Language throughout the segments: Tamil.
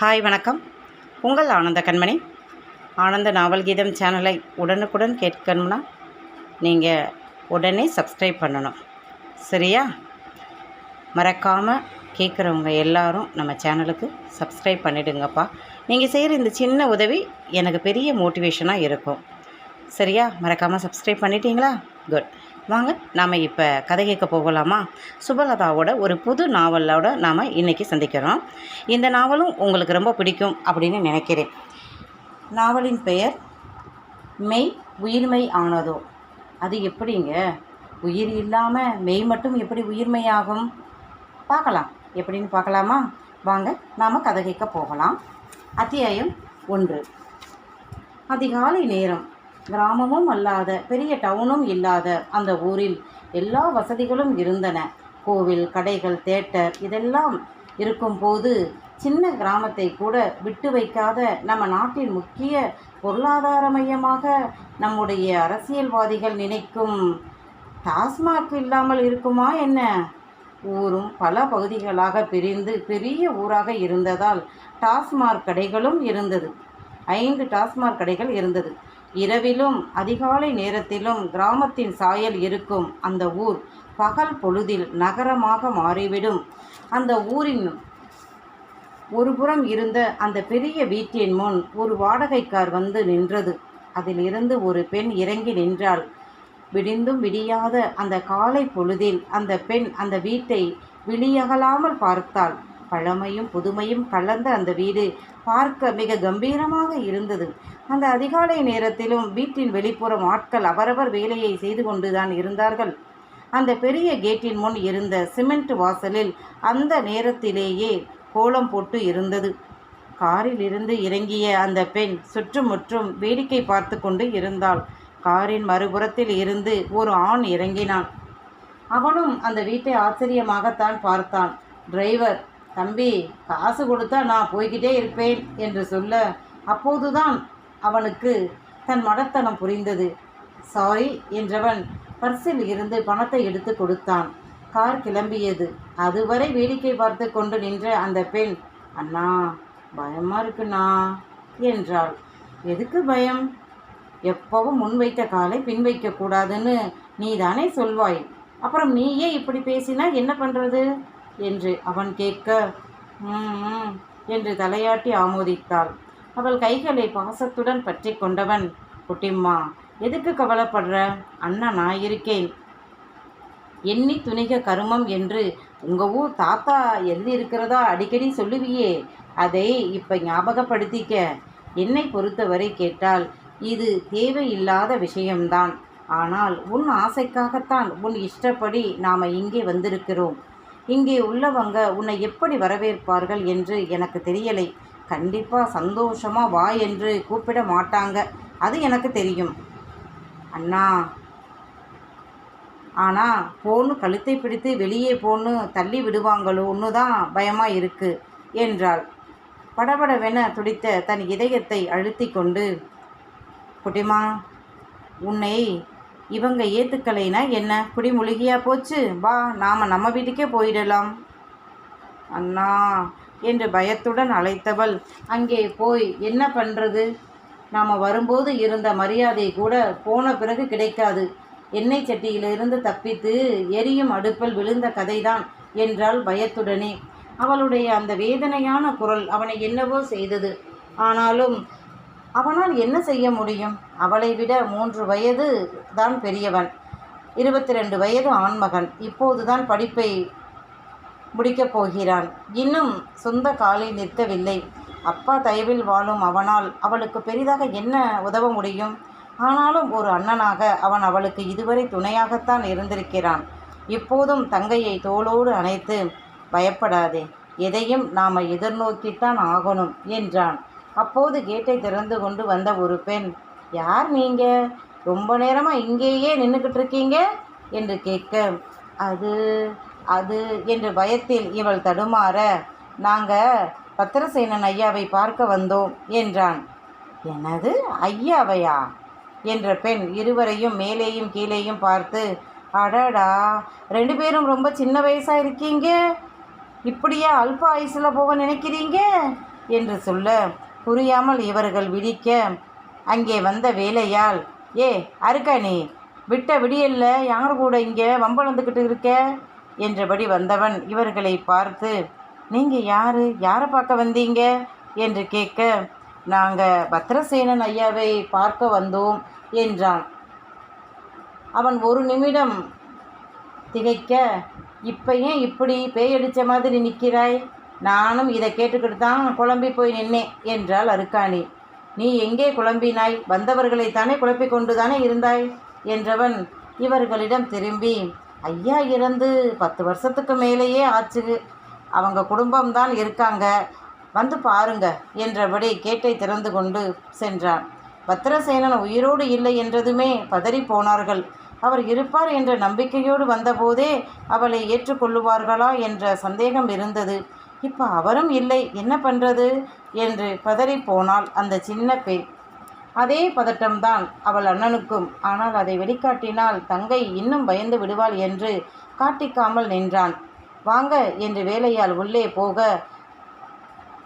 ஹாய் வணக்கம். உங்கள் ஆனந்த கண்மணி. ஆனந்த நாவல் கீதம் சேனலை உடனுக்குடன் கேட்கணும்னா நீங்கள் உடனே சப்ஸ்கிரைப் பண்ணணும். சரியா? மறக்காமல் கேட்குறவங்க எல்லாரும் நம்ம சேனலுக்கு சப்ஸ்கிரைப் பண்ணிடுங்கப்பா. நீங்கள் செய்கிற இந்த சின்ன உதவி எனக்கு பெரிய மோட்டிவேஷனாக இருக்கும். சரியா? மறக்காமல் சப்ஸ்கிரைப் பண்ணிட்டீங்களா? குட் வாங்க நாம் இப்போ கதை கேட்க போகலாமா? சுபலதாவோட ஒரு புது நாவலோட நாம் இன்றைக்கி சந்திக்கிறோம். இந்த நாவலும் உங்களுக்கு ரொம்ப பிடிக்கும் அப்படின்னு நினைக்கிறேன். நாவலின் பெயர் மெய் உயிர்மை ஆனதோ? அது எப்படிங்க? உயிர் இல்லாமல் மெய் மட்டும் எப்படி உயிர்மையாகும்? பார்க்கலாம். எப்படின்னு பார்க்கலாமா? வாங்க நாம் கதை கேட்க போகலாம். அத்தியாயம் ஒன்று. அதிகாலை நேரம். கிராமமும் அல்லாத பெரிய டவுனும் இல்லாத அந்த ஊரில் எல்லா வசதிகளும் இருந்தன. கோவில் கடைகள் தேட்டர் இதெல்லாம் இருக்கும்போது சின்ன கிராமத்தை கூட விட்டு வைக்காத நம்ம நாட்டின் முக்கிய பொருளாதார மையமாக நம்முடைய அரசியல்வாதிகள் நினைக்கும் டாஸ்மாக் இல்லாமல் இருக்குமா என்ன? ஊரும் பல பகுதிகளாக பிரிந்து பெரிய ஊராக இருந்ததால் டாஸ்மாக் கடைகளும் இருந்தது. ஐந்து டாஸ்மாக் கடைகள் இருந்தது. இரவிலும் அதிகாலை நேரத்திலும் கிராமத்தின் சாயல் இருக்கும் அந்த ஊர் பகல் பொழுதில் நகரமாக மாறிவிடும். அந்த ஊரின் ஒருபுறம் இருந்த அந்த பெரிய வீட்டின் முன் ஒரு வாடகைக்கார் வந்து நின்றது. அதிலிருந்து ஒரு பெண் இறங்கி நின்றாள். விடிந்தும் விடியாத அந்த காலை பொழுதில் அந்த பெண் அந்த வீட்டை விழியகலாமல் பார்த்தாள். பழமையும் புதுமையும் கலந்த அந்த வீடு பார்க்க மிக கம்பீரமாக இருந்தது. அந்த அதிகாலை நேரத்திலும் வீட்டின் வெளிப்புறம் ஆட்கள் அவரவர் வேலையை செய்து கொண்டுதான் இருந்தார்கள். அந்த பெரிய கேட்டின் முன் இருந்த சிமெண்ட் வாசலில் அந்த நேரத்திலேயே கோலம் போட்டு இருந்தது. காரில் இருந்து இறங்கிய அந்த பெண் சுற்றுமுற்றும் வேடிக்கை பார்த்து கொண்டு இருந்தாள். காரின் மறுபுறத்தில் இருந்து ஒரு ஆண் இறங்கினான் அவனும் அந்த வீட்டை ஆச்சரியமாகத்தான் பார்த்தான். டிரைவர் தம்பி காசு கொடுத்தா நான் போய்கிட்டே இருப்பேன் என்று சொல்ல அப்போதுதான் அவனுக்கு தன் மடத்தனம் புரிந்தது. சாரி என்றவன் பர்சில் இருந்து பணத்தை எடுத்து கொடுத்தான். கார் கிளம்பியது. அதுவரை வேடிக்கை பார்த்து கொண்டு நின்ற அந்த பெண் அண்ணா பயமா இருக்குண்ணா என்றாள். எதுக்கு பயம்? எப்பவும் முன்வைத்த காலை பின் வைக்கக்கூடாதுன்னு நீ தானே சொல்வாய். அப்புறம் நீயே இப்படி பேசினா என்ன பண்ணுறது என்று அவன் கேட்க "ம், ம்" என்று தலையாட்டி ஆமோதித்தாள். அவள் கைகளை பாசத்துடன் பற்றி கொண்டவன். குட்டிம்மா எதுக்கு கவலைப்படுற? அண்ணா நான் இருக்கேன். எண்ணி துணிக கருமம் என்று உங்கள் ஊர் தாத்தா எழுதி இருக்கிறதா அடிக்கடி சொல்லுவியே. அதை இப்போ ஞாபகப்படுத்திக்க என்னை பொறுத்தவரை கேட்டால் இது தேவையில்லாத விஷயம்தான். ஆனால் உன் ஆசைக்காகத்தான் உன் இஷ்டப்படி நாம் இங்கே வந்திருக்கிறோம். இங்கே உள்ளவங்க உன்னை எப்படி வரவேற்பார்கள் என்று எனக்கு தெரியலை. கண்டிப்பாக சந்தோஷமா வா என்று கூப்பிட மாட்டாங்க. அது எனக்கு தெரியும். அண்ணா ஆனால் போன்னு கழுத்தை பிடித்து வெளியே போன்னு தள்ளி விடுவாங்களோன்னு தான் பயமாக இருக்கு என்றாள். படபடவென துடித்த தன் இதயத்தை அழுத்தி கொண்டு குட்டிமா உன்னை இவங்க ஏத்துக்கலைனா என்ன? குடிமுழுகியா போச்சு? வா நாம் நம்ம வீட்டுக்கே போயிடலாம். அண்ணா என்று பயத்துடன் அழைத்தவள். அங்கே போய் என்ன பண்ணுறது நாம் வரும்போது இருந்த மரியாதை கூட போன பிறகு கிடைக்காது. எண்ணெய் சட்டியிலிருந்து தப்பித்து எரியும் அடுப்பில் விழுந்த கதைதான் என்றாள் பயத்துடனே. அவளுடைய அந்த வேதனையான குரல் அவனை என்னவோ செய்தது. ஆனாலும் அவனால் என்ன செய்ய முடியும்? அவளை விட மூன்று வயது தான் பெரியவன். இருபத்தி ரெண்டு வயது ஆண்மகன். இப்போதுதான் படிப்பை முடிக்கப் போகிறான். இன்னும் சொந்த காலில் நிற்கவில்லை. அப்பா தயவில் வாழும் அவனால் அவளுக்கு பெரிதாக என்ன உதவ முடியும்? ஆனாலும் ஒரு அண்ணனாக அவன் அவளுக்கு இதுவரை துணையாகத்தான் இருந்திருக்கிறான். இப்போதும் தங்கையை தோளோடு அணைத்து பயப்படாதே எதையும் நாம் எதிர்நோக்கித்தான் ஆகணும் என்றான். அப்போது கேட்டை திறந்து கொண்டு வந்த ஒரு பெண் யார் நீங்க? ரொம்ப நேரமாக இங்கேயே நின்றுக்கிட்டு இருக்கீங்க? என்று கேட்க அது அது என்று பயத்தில் இவள் தடுமாற நாங்கள் பத்திரசேனன் ஐயாவை பார்க்க வந்தோம் என்றான். எனது ஐயாவையா? என்ற பெண் இருவரையும் மேலேயும் கீழேயும் பார்த்து அடடா ரெண்டு பேரும் ரொம்ப சின்ன வயசாக இருக்கீங்க. இப்படியா அல்ப ஆயுசில் போக நினைக்கிறீங்க? என்று சொல்ல புரியாமல் இவர்கள் விழிக்க அங்கே வந்த வேலையால் ஏ அருக்கா நீ விட்ட விடியல்ல யார் கூட இங்கே வம்பளந்துக்கிட்டு இருக்க? என்றபடி வந்தவன் இவர்களை பார்த்து நீங்கள் யார்? யாரை பார்க்க வந்தீங்க? என்று கேட்க நாங்கள் பத்ரசேனன் ஐயாவை பார்க்க வந்தோம் என்றான். அவன் ஒரு நிமிடம் திகைக்க இப்போ ஏன் இப்படி பேயடித்த மாதிரி நிற்கிறாய் நானும் இதை கேட்டுக்கிட்டு தான் குழம்பி போய் நின்னேன் என்றாள் அருக்காணி. நீ எங்கே குழம்பினாய்? வந்தவர்களைத்தானே குழப்பிக் கொண்டு தானே இருந்தாய்? என்றவன் இவர்களிடம் திரும்பி ஐயா இறந்து பத்து வருஷத்துக்கு மேலேயே ஆச்சு. அவங்க குடும்பம்தான் இருக்காங்க. வந்து பாருங்க என்றபடி கேட்டை திறந்து கொண்டு சென்றான். பத்திரசேனன் உயிரோடு இல்லை என்றதுமே பதறி போனார்கள். அவர் இருப்பார் என்ற நம்பிக்கையோடு வந்தபோதே அவளை ஏற்றுக்கொள்ளுவார்களா என்ற சந்தேகம் இருந்தது. இப்போ அவரும் இல்லை என்ன பண்ணுறது என்று பதறி போனால் அந்த சின்ன பெண் அதே பதட்டம்தான் அவள் அண்ணனுக்கும். ஆனால் அதை வெளிக்காட்டினால் தங்கை இன்னும் பயந்து விடுவாள் என்று காட்டிக்காமல் நின்றான். வாங்க என்று வேலையால் உள்ளே போக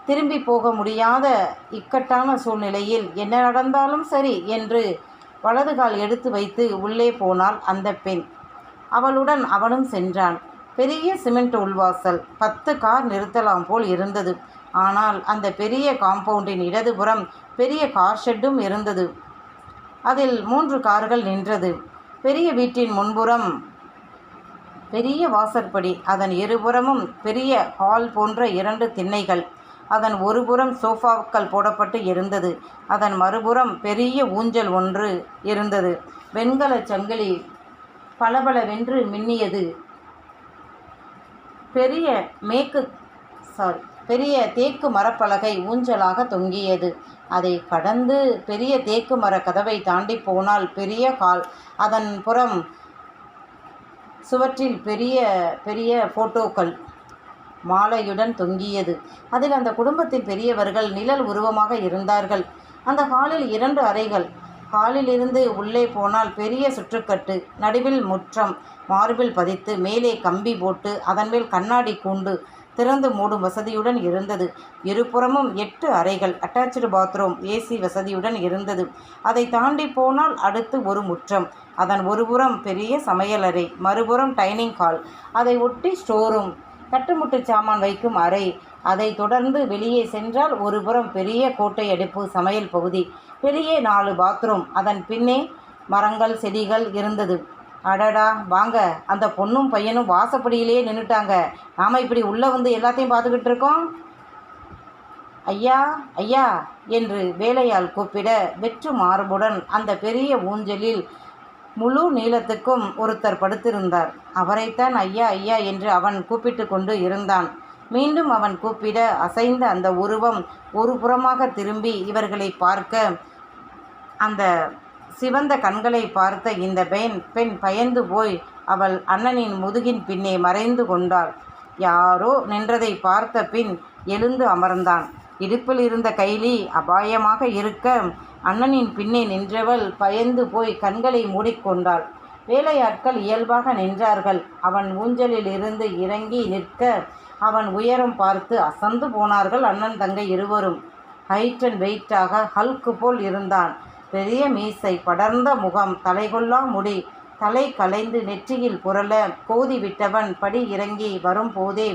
திரும்பி போக முடியாத இக்கட்டான சூழ்நிலையில் என்ன நடந்தாலும் சரி என்று வலதுகால் எடுத்து வைத்து உள்ளே போனாள் அந்த பெண். அவளுடன் அவனும் சென்றான். பெரிய சிமெண்ட் உள்வாசல் பத்து கார் நிறுத்தலாம் போல் இருந்தது. ஆனால் அந்த பெரிய காம்பவுண்டின் இடதுபுறம் பெரிய கார் ஷெட்டும் இருந்தது. அதில் மூன்று கார்கள் நின்றது. பெரிய வீட்டின் முன்புறம் பெரிய வாசற்படி அதன் இருபுறமும் பெரிய ஹால் போன்ற இரண்டு திண்ணைகள். அதன் ஒருபுறம் சோஃபாக்கள் போடப்பட்டு இருந்தது. அதன் மறுபுறம் பெரிய ஊஞ்சல் ஒன்று இருந்தது. வெண்கல சங்கிலி பளபளவென்று மின்னியது. பெரிய மேக்கு சாரி பெரிய தேக்கு மரப்பலகை ஊஞ்சலாக தொங்கியது. அதை கடந்து பெரிய தேக்கு மர கதவை தாண்டி போனால் பெரிய ஹால் அதன் புறம் சுவற்றில் பெரிய பெரிய ஃபோட்டோக்கள் மாலையுடன் தொங்கியது. அதில் அந்த குடும்பத்தின் பெரியவர்கள் நிழல் உருவமாக இருந்தார்கள். அந்த ஹாலில் இரண்டு அறைகள். ஹாலிலிருந்து உள்ளே போனால் பெரிய சுற்றுக்கட்டு நடுவில் முற்றம் மார்பில் பதித்து மேலே கம்பி போட்டு அதன் மேல் கண்ணாடி கூண்டு திறந்து மூடும் வசதியுடன் இருந்தது. இருபுறமும் எட்டு அறைகள் அட்டாச்சு பாத்ரூம் ஏசி வசதியுடன் இருந்தது. அதை தாண்டி போனால் அடுத்து ஒரு முற்றம். அதன் ஒருபுறம் பெரிய சமையலறை மறுபுறம் டைனிங் ஹால் அதை ஒட்டி ஸ்டோரூம் கட்டுமுட்டு சாமான் வைக்கும் அறை. அதை தொடர்ந்து வெளியே சென்றால் ஒருபுறம் பெரிய கோட்டை அடுப்பு சமையல் பகுதி. வெளியே நாலு பாத்ரூம் அதன் பின்னே மரங்கள் செடிகள் இருந்தது. அடடா வாங்க. அந்த பொண்ணும் பையனும் வாசப்படியிலேயே நின்றுட்டாங்க நாம் இப்படி உள்ளே வந்து எல்லாத்தையும் பார்த்துக்கிட்டு இருக்கோம்? ஐயா ஐயா என்று வேலையால் கூப்பிட வெற்று மார்புடன் அந்த பெரிய ஊஞ்சலில் முழு நீளத்துக்கும் ஒருத்தர் படுத்திருந்தார். அவரைத்தான் ஐயா ஐயா என்று அவன் கூப்பிட்டு கொண்டு இருந்தான். மீண்டும் அவன் கூப்பிட அசைந்த அந்த உருவம் ஒரு புறமாக திரும்பி இவர்களை பார்க்க அந்த சிவந்த கண்களை பார்த்த இந்த பெண் பெண் பயந்து போய் அவள் அண்ணனின் முதுகின் பின்னே மறைந்து கொண்டாள். யாரோ நின்றதை பார்த்த பின் எழுந்து அமர்ந்தான். இடுப்பில் இருந்த கைலி அபாயமாக இருக்க அண்ணனின் பின்னே நின்றவள் பயந்து போய் கண்களை மூடிக்கொண்டாள். வேலையாட்கள் இயல்பாக நின்றார்கள். அவன் ஊஞ்சலில் இருந்து இறங்கி நிற்க அவன் உயரம் பார்த்து அசந்து போனார்கள் அண்ணன் தங்கை இருவரும். ஹைட் அண்ட் வெயிட்டாக ஹல்க்கு போல் இருந்தான். பெரிய மீசை படர்ந்த முகம் தலைகொள்ளா முடி தலை கலைந்து நெற்றியில் புரள கோதி விட்டவன் படி இறங்கி வரும்போதே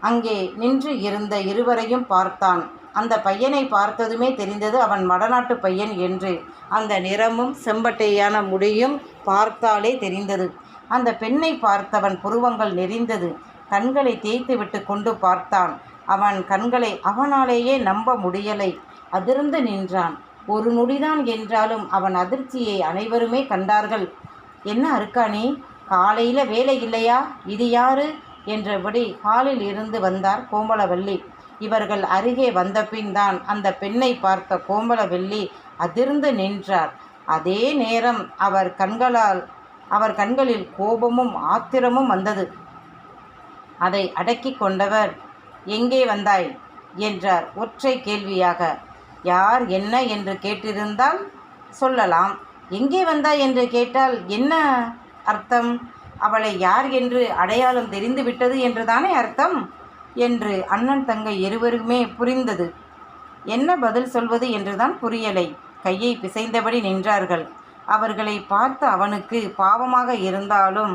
அங்கே நின்று இருந்த இருவரையும் பார்த்தான். அந்த பையனை பார்த்ததுமே தெரிந்தது அவன் வடநாட்டு பையன் என்று. அந்த நிறமும் செம்பட்டையான முடியும் பார்த்தாலே தெரிந்தது. அந்த பெண்ணை பார்த்தவன் புருவங்கள் நெறிந்தது. கண்களை தேய்த்து விட்டு கொண்டு பார்த்தான். அவன் கண்களை அவனாலேயே நம்ப முடியலை. அதிர்ந்து நின்றான். ஒரு நொடிதான் என்றாலும் அவன் அதிர்ச்சியை அனைவருமே கண்டார்கள். என்ன அருக்காணி காலையில் வேலை இல்லையா? இது யாரு? என்றபடி ஹாலில் இருந்து வந்தார் கோமலவல்லி இவர்கள் அருகே வந்தபின் தான் அந்த பெண்ணை பார்த்த கோமலவல்லி அதிர்ந்து நின்றார். அதே நேரம் அவர் கண்களால் அவர் கண்களில் கோபமும் ஆத்திரமும் வந்தது. அதை அடக்கி கொண்டவர் எங்கே வந்தாய்? என்றார் ஒற்றை கேள்வியாக. யார் என்ன என்று கேட்டிருந்தால் சொல்லலாம். எங்கே வந்தாய் என்று கேட்டால் என்ன அர்த்தம்? அவளை யார் என்று அடையாளம் தெரிந்துவிட்டது என்றுதானே அர்த்தம்? என்று அண்ணன் தங்கை இருவருமே புரிந்தது. என்ன பதில் சொல்வது என்றுதான் புரியலை. கையை பிசைந்தபடி நின்றார்கள். அவர்களை பார்த்து அவனுக்கு பாவமாக இருந்தாலும்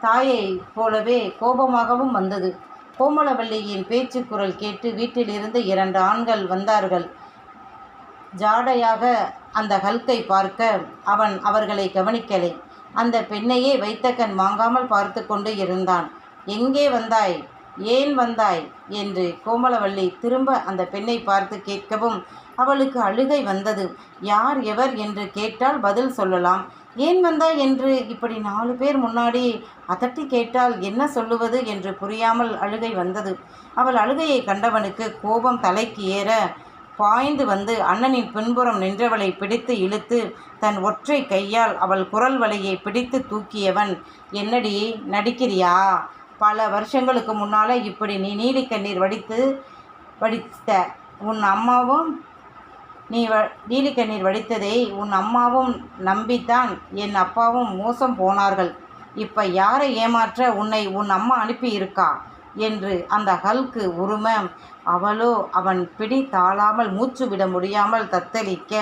தாயை போலவே கோபமாகவும் வந்தது. கோமலவல்லியின் பேச்சு குரல் கேட்டு வீட்டிலிருந்து இரண்டு ஆண்கள் வந்தார்கள். ஜாடையாக அந்த ஹல்கை பார்க்க அவன் அவர்களை கவனிக்கலை. அந்த பெண்ணையே வைத்த கண் வாங்காமல் பார்த்து கொண்டு இருந்தான். எங்கே வந்தாய்? ஏன் வந்தாய்? என்று கோமலவல்லி திரும்ப அந்த பெண்ணை பார்த்து கேட்கவும் அவளுக்கு அழுகை வந்தது. யார் எவர் என்று கேட்டால் பதில் சொல்லலாம். ஏன் வந்தாய் என்று இப்படி நாலு பேர் முன்னாடி அதட்டி கேட்டால் என்ன சொல்லுவது என்று புரியாமல் அழுகை வந்தது. அவள் அழுகையை கண்டவனுக்கு கோபம் தலைக்கு ஏற பாய்ந்து வந்து அண்ணனின் பின்புறம் நின்றவளை பிடித்து இழுத்து தன் ஒற்றை கையால் அவள் குரல் வலையை பிடித்து தூக்கியவன். என்னடி நடிக்கிறியா? பல வருஷங்களுக்கு முன்னால் இப்படி நீ நீலி கண்ணீர் வடித்து வடித்த உன் அம்மாவும் நீ வ நீலி கண்ணீர் வடித்ததை உன் அம்மாவும் நம்பித்தான் என் அப்பாவும் மோசம் போனார்கள். இப்போ யாரை ஏமாற்ற உன்னை உன் அம்மா அனுப்பி இருக்கா என்று அந்த ஹல்க்கு உரும. அவளோ அவன் பிடி தாழாமல் மூச்சு விட முடியாமல் தத்தளிக்க.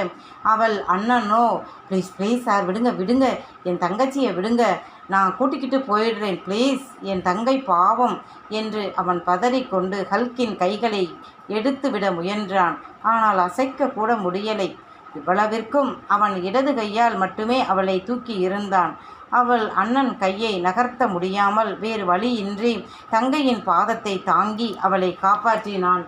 அவள் அண்ணனோ ப்ளீஸ் ப்ளீஸ் சார் விடுங்க விடுங்க. என் தங்கச்சியை விடுங்க. நான் கூட்டிக்கிட்டு போயிடுறேன் ப்ளீஸ் என் தங்கை பாவம் என்று அவன் பதறிக்கொண்டு ஹல்கின் கைகளை எடுத்து விட முயன்றான். ஆனால் அசைக்க கூட முடியலை. இவ்வளவிற்கும் அவன் இடது கையால் மட்டுமே அவளை தூக்கி இருந்தான். அவள் அண்ணன் கையை நகர்த்த முடியாமல் வேறு வழியின்றி தங்கையின் பாதத்தை தாங்கி அவளை காப்பாற்றினான்.